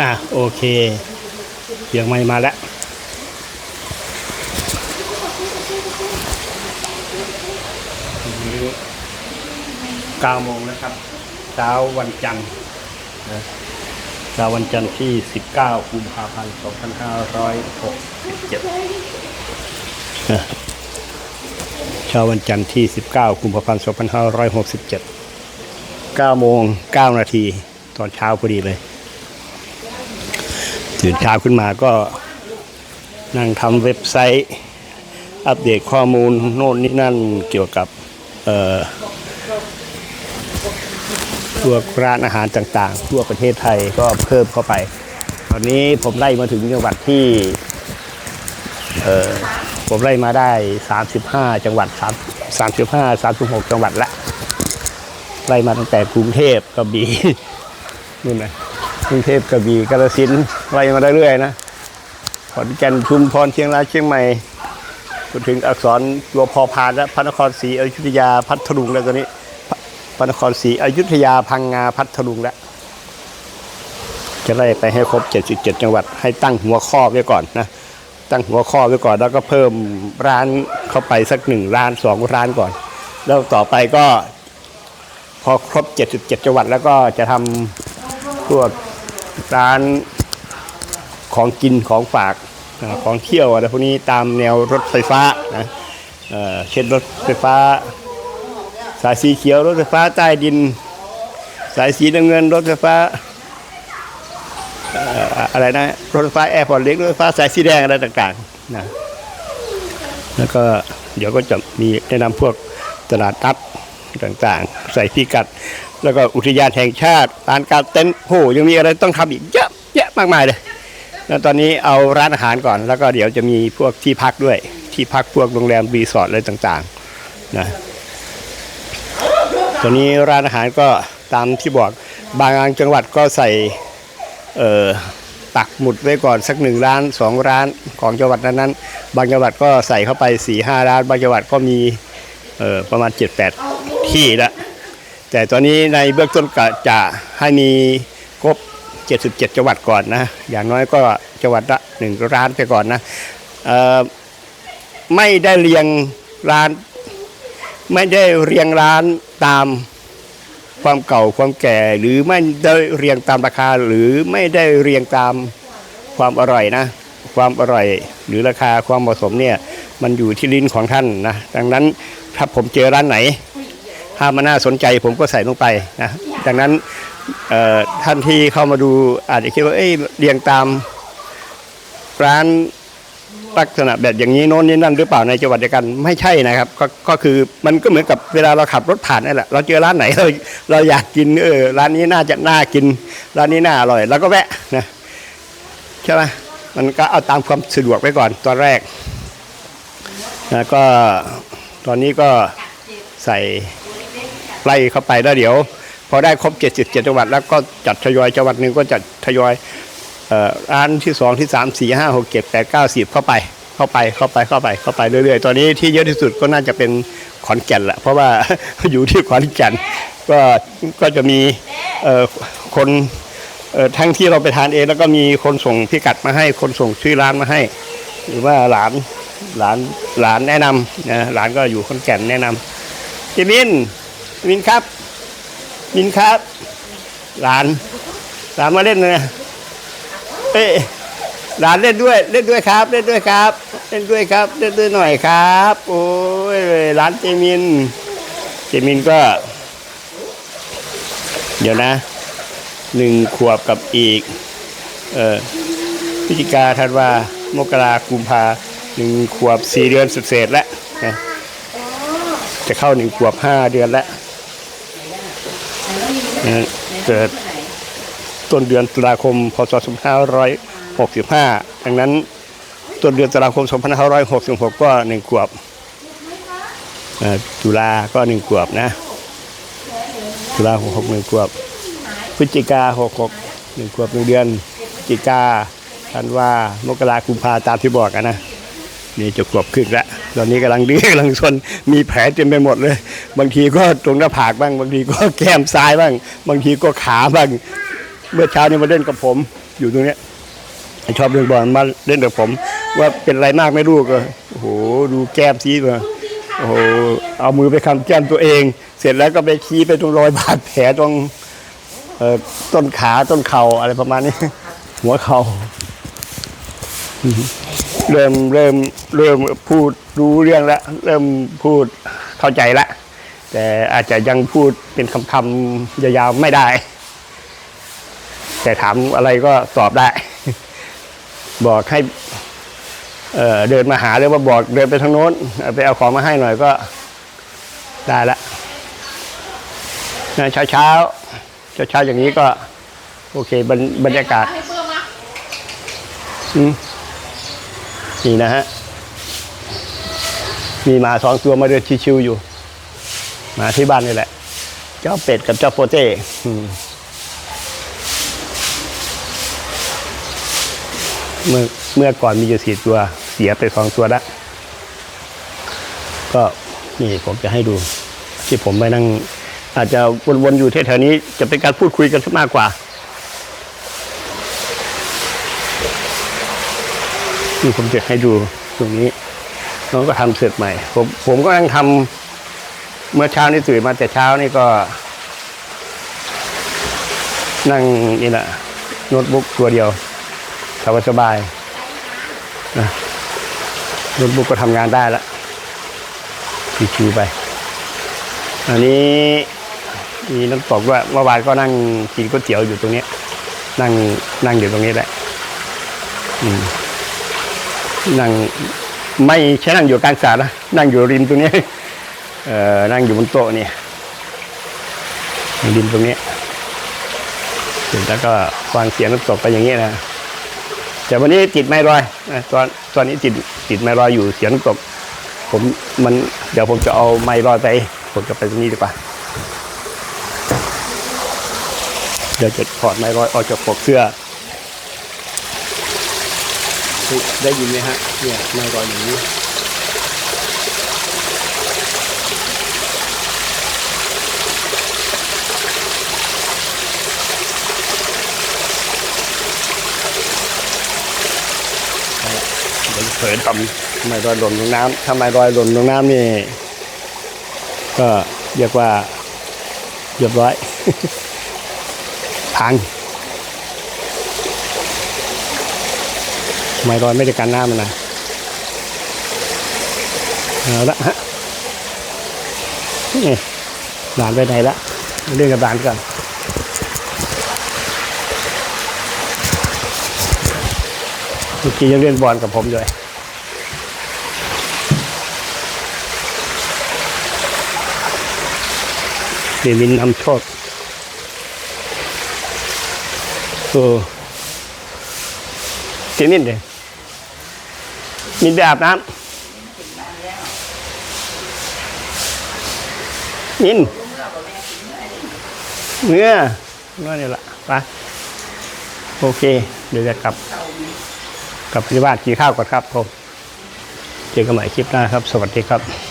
อะโอเคเสียงไม่มาแล้วนี้เก้าโมงนะครับ เช้าวันจันทร์นะเช้าวันจันทร์ที่ 19 กุมภาพันธ์ 2567นะเช้าวันจันทร์ที่ 19 กุมภาพันธ์ 2567 9 โมง 9 นาที ตอนเช้าพอดีเลย ตื่นเช้าขึ้นมาก็นั่งทำเว็บไซต์ อัปเดตข้อมูลโน่นนี่นั่นเกี่ยวกับเอ่อพวร้านอาหารต่างๆ ทั่วประเทศไทยก็เพิ่มเข้าไป ตอนนี้ผมไล่มาถึงจังหวัดที่เออผมไล่มาได้ 35 จังหวัด3 35 36 จังหวัดละไล่มาตั้งแต่กรุงเทพกระบี่นู่นนะ กรุงเทพกระบี่กาฬสินธุ์ไล่มาเรื่อยๆนะขอนแก่นชุมพรเชียงรายเชียงใหม่จนถึงอักษรตัวพอพานและพระนครศรีอยุธยาพัทลุงแล้วตอนนี้พระนครศรีอยุธยาพังงาพัทลุงแล้วจะไล่ไปให้ครบ 77 จังหวัด ให้ตั้งหัวข้อไว้ก่อนนะ ตั้งหัวข้อไว้ก่อน แล้วก็เพิ่มร้านเข้าไปสักหนึ่งร้านสองร้านก่อน แล้วต่อไปก็พอครบ 77 จังหวัดแล้วก็จะทำพวก ร้านของกินของฝากของเที่ยวอะไรพวกนี้ตามแนวรถไฟฟ้านะเช่นรถไฟฟ้า สายสีเขียวรถไฟฟ้าใต้ดิน สายสีน้ำเงินรถไฟฟ้าเอ่ออะไรนะรถไฟฟ้าแอร์พอร์ตเล็กรถไฟฟ้าสายสีแดงอะไรต่างๆนะแล้วก็เดี๋ยวก็จะมีแนะนำพวกตลาดนัด ต่างๆ ใส่พิกัด แล้วก็อุทยานแห่งชาติร้านการเต้นท์โหยังมีอะไรต้องทำอีกเยอะแยะมากมายเลยแล้วตอนนี้เอาร้านอาหารก่อน แล้วก็เดี๋ยวจะมีพวกที่พักด้วย ที่พักพวกโรงแรมรีสอร์ทอะไรต่างๆนะตอนนี้ร้านอาหารก็ตามที่บอกบางจังหวัดก็ใส่เอ่อปักหมุดไว้ก่อนสักหนึ่งร้านสองร้านของจังหวัดนั้นๆบางจังหวัดก็ใส่เข้าไปสี่ห้าร้าน บางจังหวัดก็มีเออประมาณ 7-8 ที่ละแต่ตอนนี้ในเบื้องต้นก็จะให้มีครบ 77 จังหวัดก่อนนะ อย่างน้อยก็จังหวัดละหนึ่งร้านไปก่อนนะไม่ได้เรียงร้าน ไม่ได้เรียงร้านตามความเก่าความแก่ หรือไม่ได้เรียงตามราคา หรือไม่ได้เรียงตามความอร่อยนะ ความอร่อยหรือราคาความเหมาะสมเนี่ยมันอยู่ที่ลิ้นของท่านนะ ดังนั้นถ้าผมเจอร้านไหน ถ้ามันน่าสนใจผมก็ใส่ลงไปนะดังนั้นท่านที่เข้ามาดูอาจจะคิดว่าเอ้ยเรียงตามร้านลักษณะแบบอย่างนี้โน้นนี่นั่นหรือเปล่าในจังหวัดเดียวกันไม่ใช่นะครับก็ก็คือมันก็เหมือนกับเวลาเราขับรถผ่านนั่นแหละเราเจอร้านไหนเราเราอยากกินเออร้านนี้น่าจะน่ากิน ร้านนี้น่าอร่อยเราก็แวะนะใช่ไหมมันก็เอาตามความสะดวกไว้ก่อนตอนแรกแล้วก็ตอนนี้ก็ใส่ ไล่เข้าไปแล้วเดี๋ยว พอได้ครบ 77 จังหวัด แล้วก็จัดทยอยจังหวัดหนึ่งก็จัดทยอยร้านที่สองที่สามสี่ห้าหกเจ็ดแปดเก้าสิบเข้าไปเข้าไปเข้าไปเข้าไปเข้าไปเรื่อยๆ ตอนนี้ที่เยอะที่สุดก็น่าจะเป็นขอนแก่นแหละเพราะว่าอยู่ที่ขอนแก่นก็ก็จะมีคนทั้งที่เราไปทานเองแล้วก็มีคนส่งพิกัดมาให้คนส่งชื่อร้านมาให้ หรือว่าหลานหลานหลานแนะนำนะหลานก็อยู่ขอนแก่นแนะนำจิมิน มินครับมินครับ หลาน หลานมาเล่นเลยนะเอ้หลานเล่นด้วย เล่นด้วยครับ เล่นด้วยครับ เล่นด้วยครับ เล่นด้วยหน่อยครับ โอ้ยหลานเจมิน เจมินก็ เดี๋ยวนะหนึ่งขวบกับอีก เออพฤศจิกาธันวามกรากุมภาหนึ่งขวบสี่เดือนสุดเศษแล้วนะจะเข้าหนึ่งขวบห้าเดือนแล้ว เกิดต้นเดือนตุลาคม พศ 2565 ดังนั้นต้นเดือนตุลาคม 2566 ก็หนึ่งขวบตุลาก็หนึ่งขวบนะ ตุลาหกหนึ่งขวบ พฤศจิกาหกหกหนึ่งขวบหนึ่งเดือนพฤศจิกาธันวามกรากุมภาตามที่บอกอะนะนี่จะขวบครึ่งแล้ว ตอนนี้กำลังดื้อกำลังซนมีแผลเต็มไปหมดเลย บางทีก็ตรงหน้าผากบ้าง บางทีก็แก้มซ้ายบ้าง บางทีก็ขาบ้าง เมื่อเช้านี้มาเล่นกับผม อยู่ตรงเนี้ยชอบเล่นบอลมาเล่นกับผม ว่าเป็นไรมากไม่รู้ก็โอ้โหดูแก้มซีมาโอ้โหเอามือไปคำแก้มตัวเอง เสร็จแล้วก็ไปชี้ไปตรงรอยบาดแผลตรงต้นขาต้นเข่าอะไรประมาณนี้ หัวเข่าเริ่มเริ่มเริ่มพูด รู้เรื่องแล้วเริ่มพูดเข้าใจละ แต่อาจจะยังพูดเป็นคำคำๆยาวๆไม่ได้ แต่ถามอะไรก็ตอบได้ บอกให้เอ่อเดินมาหาหรือว่าบอกเดินไปทางโน้นเอาไปเอาของมาให้หน่อยก็ได้ละเช้าเช้าเช้าเช้าๆอย่างนี้ก็ โอเคบรรบรรยากาศให้เพิ่มนะอืมนี่นะฮะ มีหมาสองตัวมาเดินชิวๆอยู่หมาที่บ้านนี่แหละ เจ้าเป็ดกับเจ้าโปเต้เมื่อเมื่อก่อนมีอยู่สี่ตัว เสียไปสองตัวล้วก็นี่ผมจะให้ดู ที่ผมไปนั่ง อาจจะวนๆอยู่แถวๆนี้จะเป็นการพูดคุยกันมากกว่านี่ผมจะให้ดูตรงนี้ น้องก็ทำเสร็จใหม่ ผมผมก็ยังทำเมื่อเช้านี้ตื่นมาแต่เช้านี่ก็ นั่งนี่แหละโน้ตบุ๊กตัวเดียวสบายสบายนะโน้ตบุ๊กก็ทำงานได้แล้วชิวๆไป อันนี้มีน้ำตกด้วยเมื่อวานก็นั่งกินก๋วยเตี๋ยวอยู่ตรงนี้ นั่งนั่งอยู่ตรงนี้แหละนั่ง ไม่ใช่นั่งอยู่กลางสระนะนั่งอยู่ริมตรงนี้เอ่อนั่งอยู่บนโต๊ะนี่ริมตรงนี้เสร็จแล้วก็ฟังเสียงน้ำตกไปอย่างนี้นะแต่วันนี้ติดไม้รอยตอนตอนนี้ติดติดไม้รอยอยู่เสียงน้ำตก ผมมันเดี๋ยวผมจะเอาไม้รอยไป ผมจะไปตรงนี้ดีกว่าเดี๋ยวจะถอดไม้รอยออกจากปกเสื้อ ได้ยินไหมฮะเนี่ยไม้รอยอย่างนี้เดี๋ยวเผยทำไม้รอยหล่นลงน้ำถ้าไม้รอยหล่นลงน้ำนี่ก็เรียกว่าเรียบร้อยพัง ไม้รอยไม่ได้กันน้ำมันนะเอาละฮะนี่หลานไปไหนละเรื่องกับหลานก่อนเมื่อกี้ยังเล่นบอลกับผมด้วยเดวินนำโชคโอ้เจมินเด มินไปอาบน้ำมินเนื้อเนื้อนี่แหละไปโอเค เดี๋ยวจะกลับ กลับที่บ้านกินข้าวก่อนครับผม เจอกันใหม่คลิปหน้าครับ สวัสดีครับ